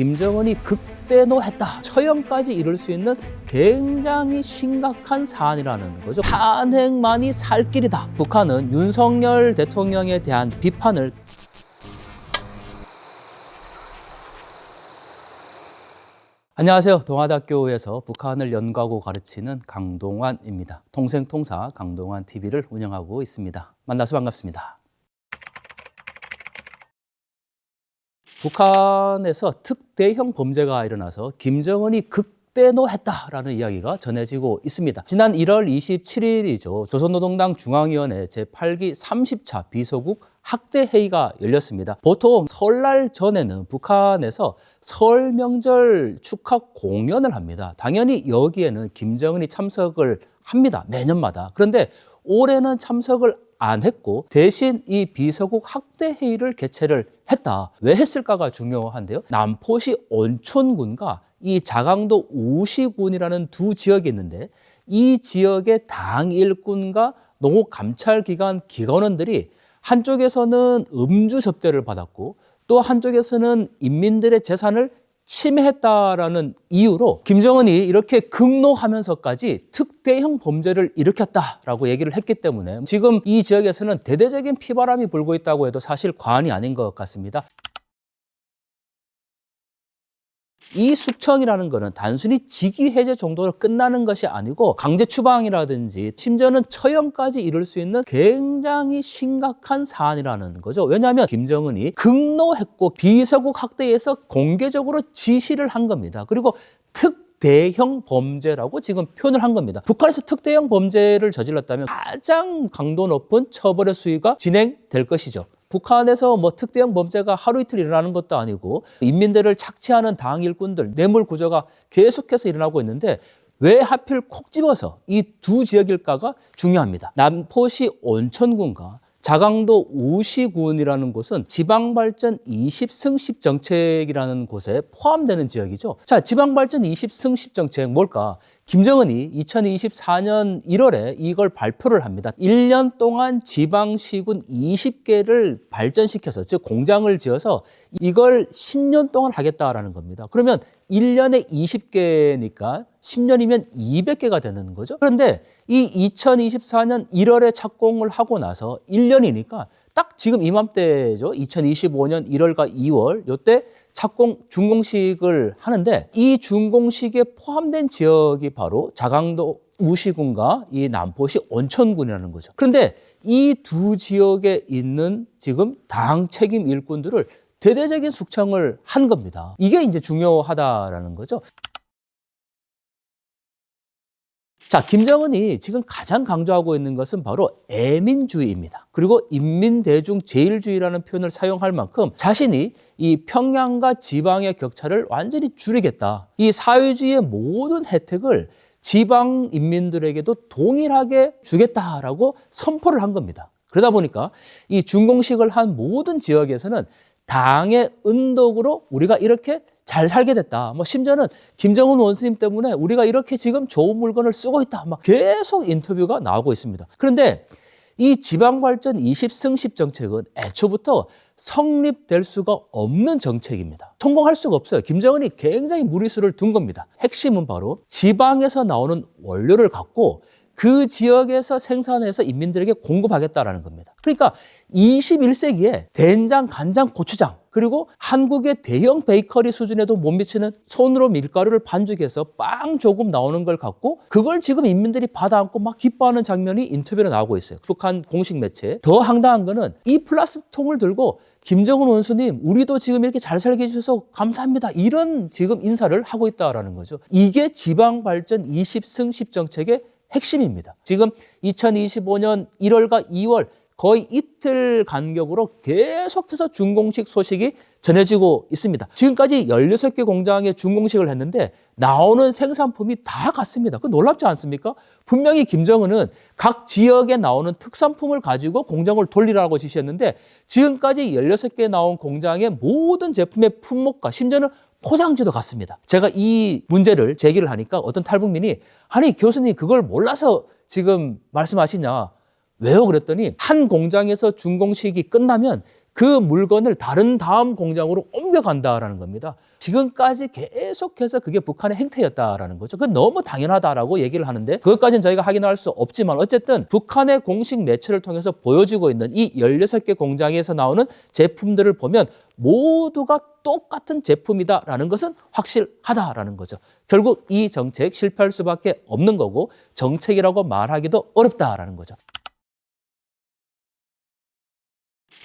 김정은이 극대노했다. 처형까지 이룰 수 있는 굉장히 심각한 사안이라는 거죠. 탄핵만이 살 길이다. 북한은 윤석열 대통령에 대한 비판을 안녕하세요. 동아대학교에서 북한을 연구하고 가르치는 강동환입니다. 통생통사 강동환 TV를 운영하고 있습니다. 만나서 반갑습니다. 북한에서 특대형 범죄가 일어나서 김정은이 극대노했다라는 이야기가 전해지고 있습니다. 지난 1월 27일이죠. 조선노동당 중앙위원회 제8기 30차 비서국 학대 회의가 열렸습니다. 보통 설날 전에는 북한에서 설 명절 축하 공연을 합니다. 당연히 여기에는 김정은이 참석을 합니다. 매년마다. 그런데 올해는 참석을 안 했고 대신 이 비서국 학대 회의를 개최를 했다. 왜 했을까가 중요한데요. 남포시 온천군과 이 자강도 우시군이라는 두 지역이 있는데 이 지역의 당 일꾼과 농업 감찰 기관 기관원들이 한쪽에서는 음주 접대를 받았고 또 한쪽에서는 인민들의 재산을 침해했다라는 이유로 김정은이 이렇게 극노하면서까지 특대형 범죄를 일으켰다라고 얘기를 했기 때문에 지금 이 지역에서는 대대적인 피바람이 불고 있다고 해도 사실 과언이 아닌 것 같습니다. 이 숙청이라는 것은 단순히 직위 해제 정도로 끝나는 것이 아니고 강제 추방이라든지 심지어는 처형까지 이룰 수 있는 굉장히 심각한 사안이라는 거죠. 왜냐하면 김정은이 극노했고 비서국 학대에서 공개적으로 지시를 한 겁니다. 그리고 특 대형 범죄라고 지금 표현을 한 겁니다. 북한에서 특대형 범죄를 저질렀다면 가장 강도 높은 처벌의 수위가 진행될 것이죠. 북한에서 뭐 특대형 범죄가 하루 이틀 일어나는 것도 아니고 인민들을 착취하는 당 일꾼들 뇌물 구조가 계속해서 일어나고 있는데 왜 하필 콕 집어서 이 두 지역일까가 중요합니다. 남포시 온천군과 자강도 우시군이라는 곳은 지방발전 20승10 정책이라는 곳에 포함되는 지역이죠. 자, 지방발전 20승10 정책 뭘까? 김정은이 2024년 1월에 이걸 발표를 합니다. 1년 동안 지방시군 20개를 발전시켜서, 즉 공장을 지어서 이걸 10년 동안 하겠다라는 겁니다. 그러면 1년에 20개니까 10년이면 200개가 되는 거죠. 그런데 이 2024년 1월에 착공을 하고 나서 1년이니까 딱 지금 이맘때죠. 2025년 1월과 2월 요때 착공 준공식을 하는데 이 준공식에 포함된 지역이 바로 자강도 우시군과 이 남포시 온천군이라는 거죠. 그런데 이 두 지역에 있는 지금 당 책임 일꾼들을 대대적인 숙청을 한 겁니다. 이게 이제 중요하다라는 거죠. 자, 김정은이 지금 가장 강조하고 있는 것은 바로 애민주의입니다. 그리고 인민대중 제일주의라는 표현을 사용할 만큼 자신이 이 평양과 지방의 격차를 완전히 줄이겠다. 이 사회주의의 모든 혜택을 지방 인민들에게도 동일하게 주겠다라고 선포를 한 겁니다. 그러다 보니까 이 준공식을 한 모든 지역에서는 당의 은덕으로 우리가 이렇게 잘 살게 됐다. 뭐 심지어는 김정은 원수님 때문에 우리가 이렇게 지금 좋은 물건을 쓰고 있다. 막 계속 인터뷰가 나오고 있습니다. 그런데 이 지방발전 20승10 정책은 애초부터 성립될 수가 없는 정책입니다. 성공할 수가 없어요. 김정은이 굉장히 무리수를 둔 겁니다. 핵심은 바로 지방에서 나오는 원료를 갖고 그 지역에서 생산해서 인민들에게 공급하겠다라는 겁니다. 그러니까 21세기에 된장, 간장, 고추장 그리고 한국의 대형 베이커리 수준에도 못 미치는 손으로 밀가루를 반죽해서 빵 조금 나오는 걸 갖고 그걸 지금 인민들이 받아안고 막 기뻐하는 장면이 인터뷰로 나오고 있어요. 북한 공식 매체. 더 황당한 거는 이 플라스틱 통을 들고 김정은 원수님, 우리도 지금 이렇게 잘 살게 해주셔서 감사합니다. 이런 지금 인사를 하고 있다라는 거죠. 이게 지방 발전 20승 10 정책의 핵심입니다. 지금 2025년 1월과 2월 거의 이틀 간격으로 계속해서 준공식 소식이 전해지고 있습니다. 지금까지 16개 공장에 준공식을 했는데 나오는 생산품이 다 같습니다. 그 놀랍지 않습니까? 분명히 김정은은 각 지역에 나오는 특산품을 가지고 공장을 돌리라고 지시했는데 지금까지 16개 나온 공장의 모든 제품의 품목과 심지어는 포장지도 같습니다. 제가 이 문제를 제기를 하니까 어떤 탈북민이 아니 교수님 그걸 몰라서 지금 말씀하시냐 왜요? 그랬더니 한 공장에서 준공식이 끝나면 그 물건을 다른 다음 공장으로 옮겨간다라는 겁니다. 지금까지 계속해서 그게 북한의 행태였다라는 거죠. 그건 너무 당연하다라고 얘기를 하는데 그것까지는 저희가 확인할 수 없지만 어쨌든 북한의 공식 매체를 통해서 보여지고 있는 이 16개 공장에서 나오는 제품들을 보면 모두가 똑같은 제품이다라는 것은 확실하다라는 거죠. 결국 이 정책 실패할 수밖에 없는 거고 정책이라고 말하기도 어렵다라는 거죠.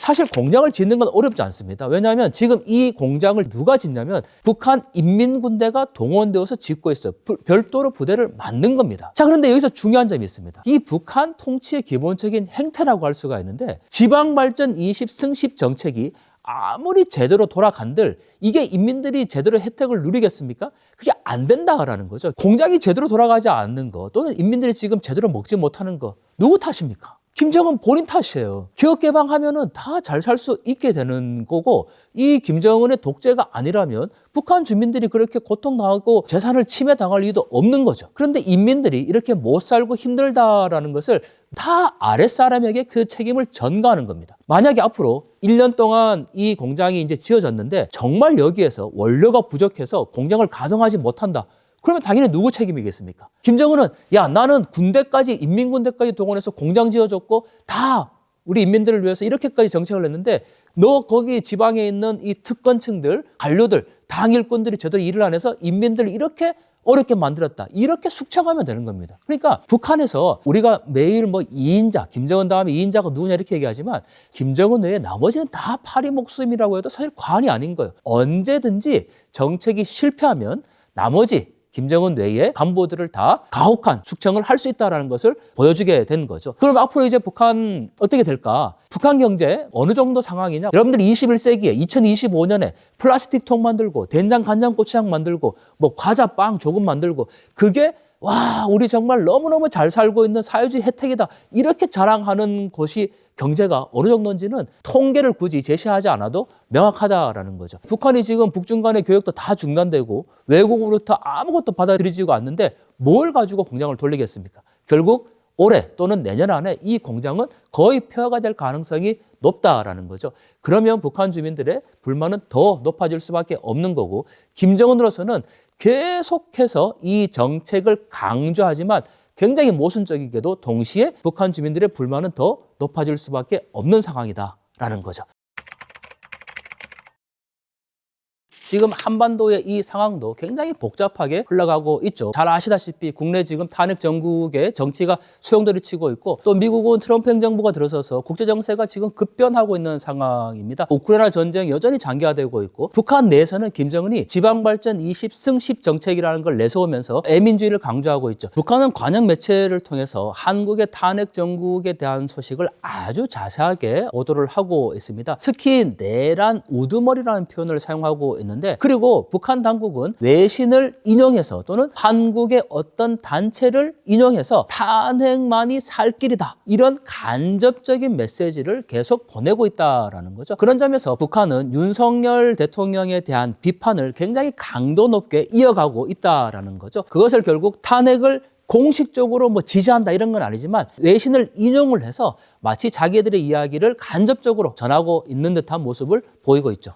사실 공장을 짓는 건 어렵지 않습니다. 왜냐하면 지금 이 공장을 누가 짓냐면 북한 인민군대가 동원되어서 짓고 있어요. 부- 별도로 부대를 만든 겁니다. 자, 그런데 여기서 중요한 점이 있습니다. 이 북한 통치의 기본적인 행태라고 할 수가 있는데 지방발전 20 승십 정책이 아무리 제대로 돌아간들 이게 인민들이 제대로 혜택을 누리겠습니까? 그게 안 된다라는 거죠. 공장이 제대로 돌아가지 않는 거 또는 인민들이 지금 제대로 먹지 못하는 거 누구 탓입니까? 김정은 본인 탓이에요. 기업 개방하면은 다 잘 살 수 있게 되는 거고 이 김정은의 독재가 아니라면 북한 주민들이 그렇게 고통당하고 재산을 침해당할 이유도 없는 거죠. 그런데 인민들이 이렇게 못 살고 힘들다라는 것을 다 아랫사람에게 그 책임을 전가하는 겁니다. 만약에 앞으로 1년 동안 이 공장이 이제 지어졌는데 정말 여기에서 원료가 부족해서 공장을 가동하지 못한다. 그러면 당연히 누구 책임이겠습니까? 김정은은 야 나는 군대까지 인민군대까지 동원해서 공장 지어줬고 다 우리 인민들을 위해서 이렇게까지 정책을 했는데 너 거기 지방에 있는 이 특권층들, 관료들, 당일꾼들이 제대로 일을 안 해서 인민들을 이렇게 어렵게 만들었다. 이렇게 숙청하면 되는 겁니다. 그러니까 북한에서 우리가 매일 뭐 2인자, 김정은 다음에 2인자가 누구냐 이렇게 얘기하지만 김정은 외에 나머지는 다 파리 목숨이라고 해도 사실 과언이 아닌 거예요. 언제든지 정책이 실패하면 나머지 김정은 외에 간부들을 다 가혹한 숙청을 할 수 있다는 것을 보여주게 된 거죠. 그럼 앞으로 이제 북한 어떻게 될까? 북한 경제 어느 정도 상황이냐? 여러분들이 21세기에 2025년에 플라스틱 통 만들고 된장, 간장, 고추장 만들고 뭐 과자, 빵 조금 만들고 그게 와, 우리 정말 너무너무 잘 살고 있는 사회주의 혜택이다. 이렇게 자랑하는 곳이 경제가 어느 정도인지는 통계를 굳이 제시하지 않아도 명확하다라는 거죠. 북한이 지금 북중 간의 교역도 다 중단되고 외국으로부터 아무것도 받아들이지가 않는데 뭘 가지고 공장을 돌리겠습니까? 결국 올해 또는 내년 안에 이 공장은 거의 폐허가 될 가능성이 높다라는 거죠. 그러면 북한 주민들의 불만은 더 높아질 수밖에 없는 거고 김정은으로서는 계속해서 이 정책을 강조하지만 굉장히 모순적이게도 동시에 북한 주민들의 불만은 더 높아질 수밖에 없는 상황이다라는 거죠. 지금 한반도의 이 상황도 굉장히 복잡하게 흘러가고 있죠. 잘 아시다시피 국내 지금 탄핵 정국의 정치가 소용돌이 치고 있고 또 미국은 트럼프 행정부가 들어서서 국제 정세가 지금 급변하고 있는 상황입니다. 우크라이나 전쟁 여전히 장기화되고 있고 북한 내에서는 김정은이 지방 발전 20승 10 정책이라는 걸 내세우면서 애민주의를 강조하고 있죠. 북한은 관영 매체를 통해서 한국의 탄핵 정국에 대한 소식을 아주 자세하게 보도를 하고 있습니다. 특히 내란 우두머리라는 표현을 사용하고 있는 데 그리고 북한 당국은 외신을 인용해서 또는 한국의 어떤 단체를 인용해서 탄핵만이 살 길이다 이런 간접적인 메시지를 계속 보내고 있다라는 거죠. 그런 점에서 북한은 윤석열 대통령에 대한 비판을 굉장히 강도 높게 이어가고 있다라는 거죠. 그것을 결국 탄핵을 공식적으로 뭐 지지한다 이런 건 아니지만 외신을 인용을 해서 마치 자기들의 이야기를 간접적으로 전하고 있는 듯한 모습을 보이고 있죠.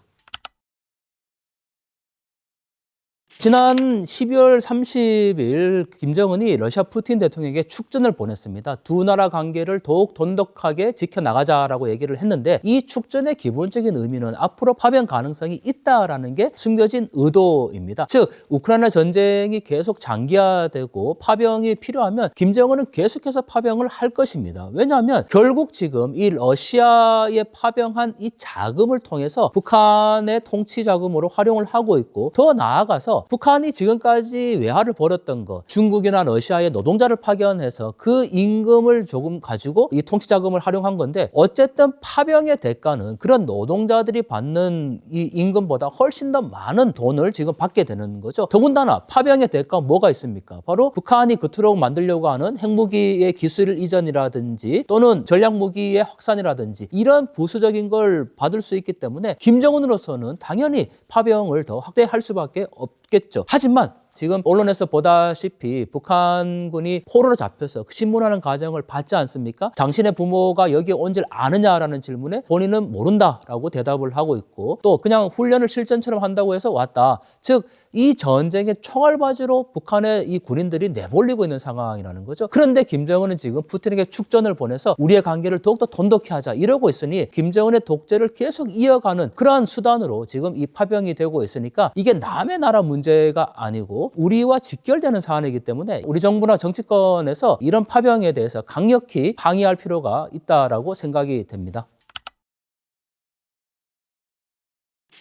지난 12월 30일 김정은이 러시아 푸틴 대통령에게 축전을 보냈습니다. 두 나라 관계를 더욱 돈독하게 지켜나가자라고 얘기를 했는데 이 축전의 기본적인 의미는 앞으로 파병 가능성이 있다라는 게 숨겨진 의도입니다. 즉 우크라이나 전쟁이 계속 장기화되고 파병이 필요하면 김정은은 계속해서 파병을 할 것입니다. 왜냐하면 결국 지금 이 러시아에 파병한 이 자금을 통해서 북한의 통치 자금으로 활용을 하고 있고 더 나아가서 북한이 지금까지 외화를 벌였던 거 중국이나 러시아에 노동자를 파견해서 그 임금을 조금 가지고 이 통치 자금을 활용한 건데 어쨌든 파병의 대가는 그런 노동자들이 받는 이 임금보다 훨씬 더 많은 돈을 지금 받게 되는 거죠. 더군다나 파병의 대가 뭐가 있습니까? 바로 북한이 그토록 만들려고 하는 핵무기의 기술 이전이라든지 또는 전략무기의 확산이라든지 이런 부수적인 걸 받을 수 있기 때문에 김정은으로서는 당연히 파병을 더 확대할 수밖에 없 겠죠. 하지만 지금 언론에서 보다시피 북한군이 포로로 잡혀서 그 신문하는 과정을 봤지 않습니까? 당신의 부모가 여기에 온줄 아느냐라는 질문에 본인은 모른다라고 대답을 하고 있고 또 그냥 훈련을 실전처럼 한다고 해서 왔다. 즉 이 전쟁의 총알바지로 북한의 이 군인들이 내몰리고 있는 상황이라는 거죠. 그런데 김정은은 지금 푸틴에게 축전을 보내서 우리의 관계를 더욱더 돈독히 하자 이러고 있으니 김정은의 독재를 계속 이어가는 그러한 수단으로 지금 이 파병이 되고 있으니까 이게 남의 나라 문제가 아니고 우리와 직결되는 사안이기 때문에 우리 정부나 정치권에서 이런 파병에 대해서 강력히 항의할 필요가 있다라고 생각이 됩니다.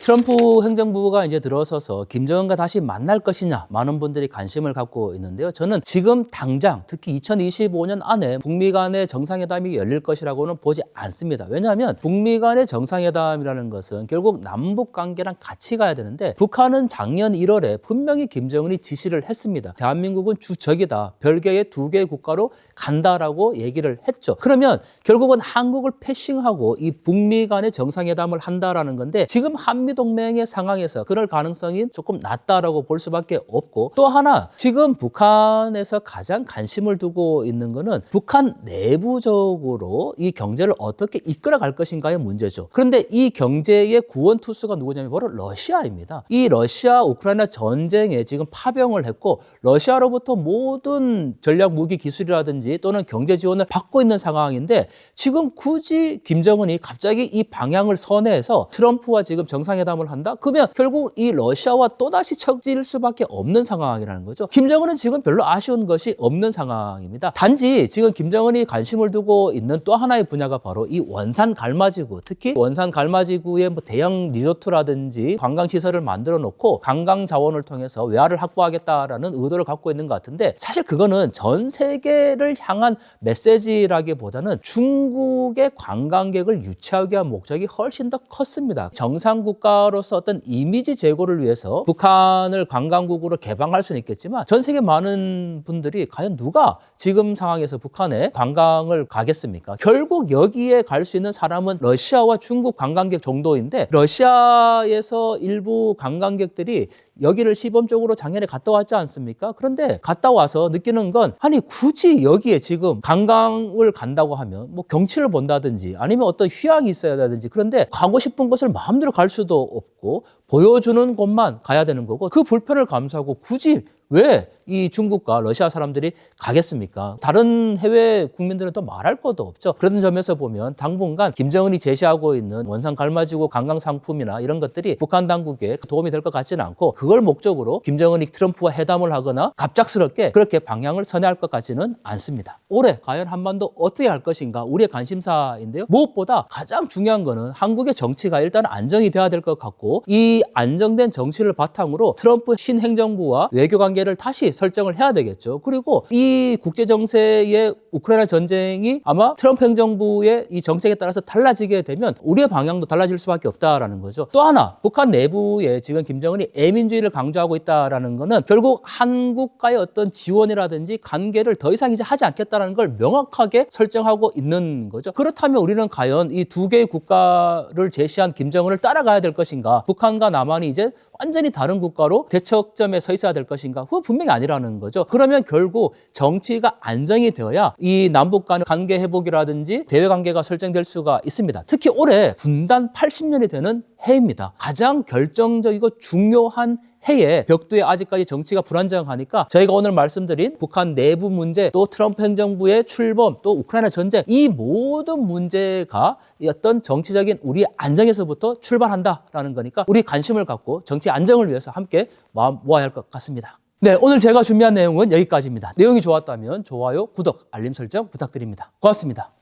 트럼프 행정부가 이제 들어서서 김정은과 다시 만날 것이냐 많은 분들이 관심을 갖고 있는데요. 저는 지금 당장 특히 2025년 안에 북미 간의 정상회담이 열릴 것이라고는 보지 않습니다. 왜냐하면 북미 간의 정상회담이라는 것은 결국 남북 관계랑 같이 가야 되는데 북한은 작년 1월에 분명히 김정은이 지시를 했습니다. 대한민국은 주적이다. 별개의 두 개의 국가로 간다라고 얘기를 했죠. 그러면 결국은 한국을 패싱하고 이 북미 간의 정상회담을 한다라는 건데 지금 한미 동맹의 상황에서 그럴 가능성이 조금 낮다라고 볼 수밖에 없고 또 하나 지금 북한에서 가장 관심을 두고 있는 거는 북한 내부적으로 이 경제를 어떻게 이끌어갈 것인가의 문제죠. 그런데 이 경제의 구원 투수가 누구냐면 바로 러시아입니다. 이 러시아 우크라이나 전쟁에 지금 파병을 했고 러시아로부터 모든 전략 무기 기술이라든지 또는 경제 지원을 받고 있는 상황인데 지금 굳이 김정은이 갑자기 이 방향을 선회해서 트럼프와 지금 정상 회담을 한다? 그러면 결국 이 러시아와 또다시 척질 수밖에 없는 상황이라는 거죠. 김정은은 지금 별로 아쉬운 것이 없는 상황입니다. 단지 지금 김정은이 관심을 두고 있는 또 하나의 분야가 바로 이 원산 갈마지구, 특히 원산 갈마지구의 뭐 대형 리조트라든지 관광 시설을 만들어 놓고 관광 자원을 통해서 외화를 확보하겠다라는 의도를 갖고 있는 것 같은데 사실 그거는 전 세계를 향한 메시지라기보다는 중국의 관광객을 유치하기 위한 목적이 훨씬 더 컸습니다. 정상 국가 로서 어떤 이미지 제고를 위해서 북한을 관광국으로 개방할 수는 있겠지만 전 세계 많은 분들이 과연 누가 지금 상황에서 북한에 관광을 가겠습니까? 결국 여기에 갈 수 있는 사람은 러시아와 중국 관광객 정도인데 러시아에서 일부 관광객들이 여기를 시범적으로 작년에 갔다 왔지 않습니까? 그런데 갔다 와서 느끼는 건 아니 굳이 여기에 지금 관광을 간다고 하면 뭐 경치를 본다든지 아니면 어떤 휴양이 있어야 되든지 그런데 가고 싶은 곳을 마음대로 갈 수도 없고 보여주는 곳만 가야 되는 거고 그 불편을 감수하고 굳이 왜 이 중국과 러시아 사람들이 가겠습니까? 다른 해외 국민들은 또 말할 것도 없죠. 그런 점에서 보면 당분간 김정은이 제시하고 있는 원산 갈마지구 관광 상품이나 이런 것들이 북한 당국에 도움이 될 것 같지는 않고 그걸 목적으로 김정은이 트럼프와 회담을 하거나 갑작스럽게 그렇게 방향을 선회할 것 같지는 않습니다. 올해 과연 한반도 어떻게 할 것인가 우리의 관심사인데요. 무엇보다 가장 중요한 거는 한국의 정치가 일단 안정이 돼야 될 것 같고 이 안정된 정치를 바탕으로 트럼프 신행정부와 외교 관계 를 다시 설정을 해야 되겠죠. 그리고 이 국제 정세의 우크라이나 전쟁이 아마 트럼프 행정부의 이 정책에 따라서 달라지게 되면 우리의 방향도 달라질 수밖에 없다라는 거죠. 또 하나 북한 내부에 지금 김정은이 애민주의를 강조하고 있다라는 거는 결국 한국과의 어떤 지원이라든지 관계를 더 이상 이제 하지 않겠다라는 걸 명확하게 설정하고 있는 거죠. 그렇다면 우리는 과연 이 두 개의 국가를 제시한 김정은을 따라가야 될 것인가? 북한과 남한이 이제 완전히 다른 국가로 대척점에 서 있어야 될 것인가? 그거 분명히 아니라는 거죠. 그러면 결국 정치가 안정이 되어야 이 남북 간 관계 회복이라든지 대외 관계가 설정될 수가 있습니다. 특히 올해 분단 80년이 되는 해입니다. 가장 결정적이고 중요한 해에 벽두에 아직까지 정치가 불안정하니까 저희가 오늘 말씀드린 북한 내부 문제 또 트럼프 행정부의 출범 또 우크라이나 전쟁 이 모든 문제가 이 어떤 정치적인 우리 안정에서부터 출발한다라는 거니까 우리 관심을 갖고 정치 안정을 위해서 함께 마음 모아야 할 것 같습니다. 네, 오늘 제가 준비한 내용은 여기까지입니다. 내용이 좋았다면 좋아요, 구독, 알림 설정 부탁드립니다. 고맙습니다.